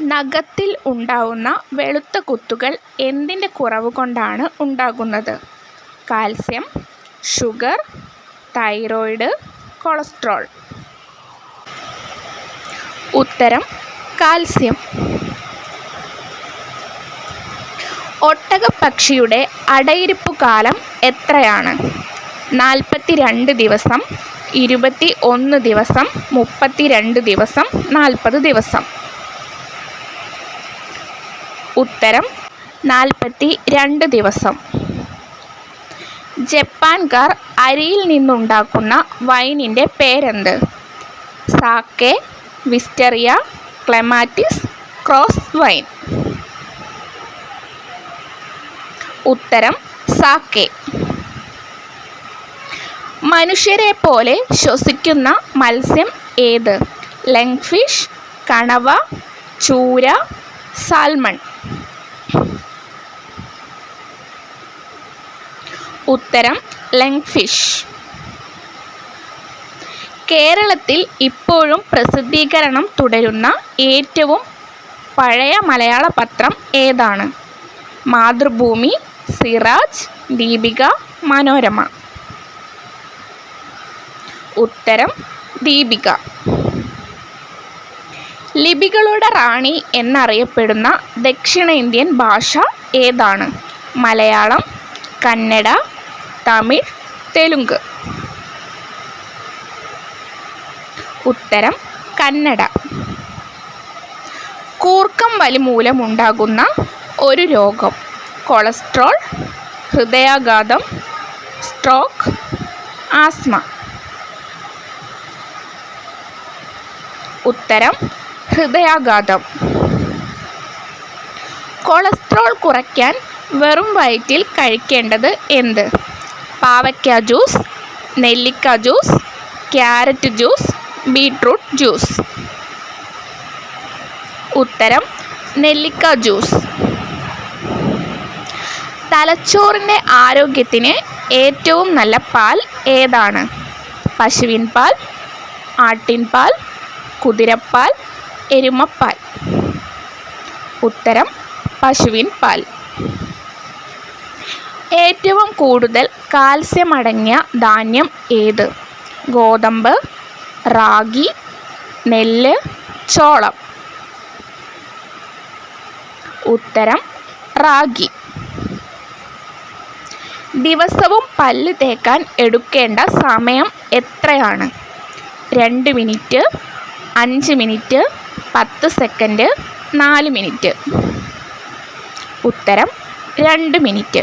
നഖത്തിൽ ഉണ്ടാവുന്ന വെളുത്ത കുത്തുകൾ എന്തിന്റെ കുറവ് കൊണ്ടാണ് ഉണ്ടാകുന്നത്? Calcium sugar thyroid cholesterol. ഉത്തരം കാൽസ്യം. ഒട്ടകപ്പക്ഷിയുടെ അടയിരിപ്പു കാലം എത്രയാണ്? നാൽപ്പത്തി രണ്ട് ദിവസം ഇരുപത്തി ഒന്ന് ദിവസം മുപ്പത്തി രണ്ട് ദിവസം നാൽപ്പത് ദിവസം. ഉത്തരം നാൽപ്പത്തി രണ്ട് ദിവസം. ജപ്പാൻകാർ അരിയിൽ നിന്നുണ്ടാക്കുന്ന വൈനിന്റെ പേരെന്ത്? Sake wisteria clematis cross wine. ഉത്തരം സാക്കെ. മനുഷ്യരെ പോലെ ശ്വസിക്കുന്ന മത്സ്യം ഏത്? ലെങ്ഫിഷ് കണവ ചൂര സാൽമൺ. ഉത്തരം ലങ്ഫിഷ്. കേരളത്തിൽ ഇപ്പോഴും പ്രസിദ്ധീകരണം തുടരുന്ന ഏറ്റവും പഴയ മലയാള പത്രം ഏതാണ്? മാതൃഭൂമി സിറാജ് ദീപിക മനോരമ. ഉത്തരം ദീപിക. ലിപികളുടെ റാണി എന്നറിയപ്പെടുന്ന ദക്ഷിണേന്ത്യൻ ഭാഷ ഏതാണ്? മലയാളം കന്നഡ തമിഴ് തെലുങ്ക്. ഉത്തരം കന്നഡ. കൂർക്കം വലി മൂലമുണ്ടാകുന്ന ഒരു രോഗം കൊളസ്ട്രോൾ ഹൃദയാഘാതം സ്ട്രോക്ക് ആസ്മ. ഉത്തരം ഹൃദയാഘാതം. കൊളസ്ട്രോൾ കുറയ്ക്കാൻ വെറും വയറ്റിൽ കഴിക്കേണ്ടത് എന്ത്? പാവയ്ക്ക ജ്യൂസ് നെല്ലിക്ക juice carrot juice beetroot juice. ഉത്തരം നെല്ലിക്ക ജ്യൂസ്. തലച്ചോറിന്റെ ആരോഗ്യത്തിന് ഏറ്റവും നല്ല പാൽ ഏതാണ്? പശുവിൻ പാൽ ആട്ടിൻ പാൽ കുതിരപ്പാൽ എരുമപ്പാൽ. ഉത്തരം പശുവിൻ പാൽ. ഏറ്റവും കൂടുതൽ കാൽസ്യം അടങ്ങിയ ധാന്യം ഏത്? ഗോതമ്പ് റാഗി നെല്ല് ചോളം. ഉത്തരം റാഗി. ദിവസവും പല്ല് തേക്കാൻ എടുക്കേണ്ട സമയം എത്രയാണ്? രണ്ട് മിനിറ്റ് അഞ്ച് മിനിറ്റ് പത്ത് സെക്കൻഡ് നാല് മിനിറ്റ്. ഉത്തരം രണ്ട് മിനിറ്റ്.